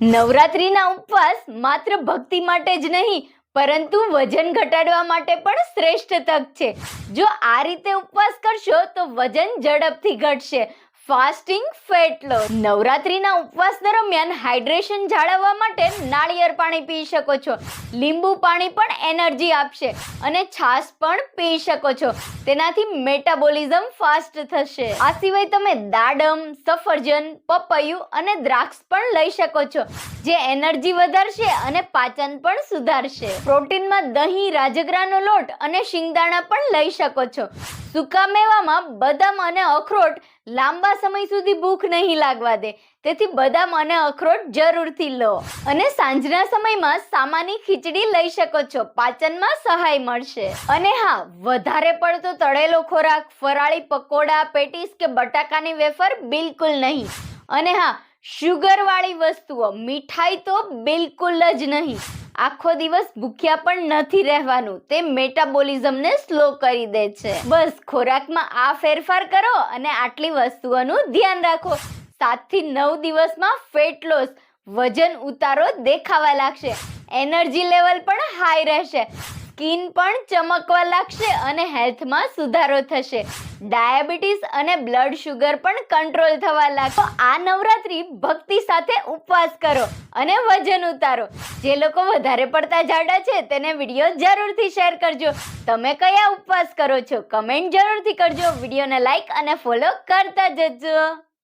નવરાત્રીના ઉપવાસ માત્ર ભક્તિ માટે જ નહીં, પરંતુ વજન ઘટાડવા માટે પણ શ્રેષ્ઠ તક છે. જો આ રીતે ઉપવાસ કરશો તો વજન ઝડપથી ઘટશે. ફાસ્ટિંગ ફેટ લોસ નવરાત્રીના ઉપવાસ દરમિયાન હાઇડ્રેશન જાળવવા માટે નાળિયેર પાણી પી શકો છો. લીંબુ પાણી પણ એનર્જી આપશે અને છાશ પણ પી શકો છો. તેનાથી મેટાબોલિઝમ ફાસ્ટ થશે. આ સિવાય તમે દાડમ, સફરજન, પપૈયું અને દ્રાક્ષ પણ લઈ શકો છો, જે એનર્જી વધારશે અને પાચન પણ સુધારશે. પ્રોટીનમાં દહીં, રાજગરાનો લોટ અને શિંગદાણા પણ લઈ શકો છો. સૂકા મેવામાં બદામ અને અખરોટ લાંબા સમય સુધી ભૂખ નહીં લાગવા દે. તેથી બદામ અને અખરોટ જરૂરથી લો. અને સાંજના સમયમાં સામાની ખીચડી લઈ શકો છો. પાચનમાં સહાય મળશે. અને હા, વધારે પડતો તળેલો ખોરાક, ફરાળી પકોડા, પેટીસ કે બટાકાની વેફર બિલકુલ નહીં. અને હા શુગરવાળી વસ્તુઓ, મીઠાઈ તો બિલકુલ જ નહીં. આખો દિવસ ભૂખ્યા પણ નથી રહેવાનું. તે મેટાબોલિઝમને સ્લો કરી દે છે. બસ, ખોરાકમાં આ ફેરફાર કરો અને આટલી વસ્તુઓનું ધ્યાન રાખો. સાતથી નવ દિવસમાં ફેટ લોસ વજન ઉતારો દેખાવા લાગશે. એનર્જી લેવલ પણ હાઈ રહેશે. સ્કિન પણ ચમકવા લાગશે અને હેલ્થમાં સુધારો થશે. ડાયાબિટીસ અને બ્લડ શુગર પણ કંટ્રોલ થવા લાગશે આ નવરાત્રી ભક્તિ સાથે ઉપવાસ કરો અને વજન ઉતારો. જે લોકો વધારે પડતા જાડા છે, તેને વીડિયો જરૂરથી શેર કરજો. તમે કયા ઉપવાસ કરો છો? કમેન્ટ જરૂરથી કરજો. વિડીયોને લાઈક અને ફોલો કરતા જજો.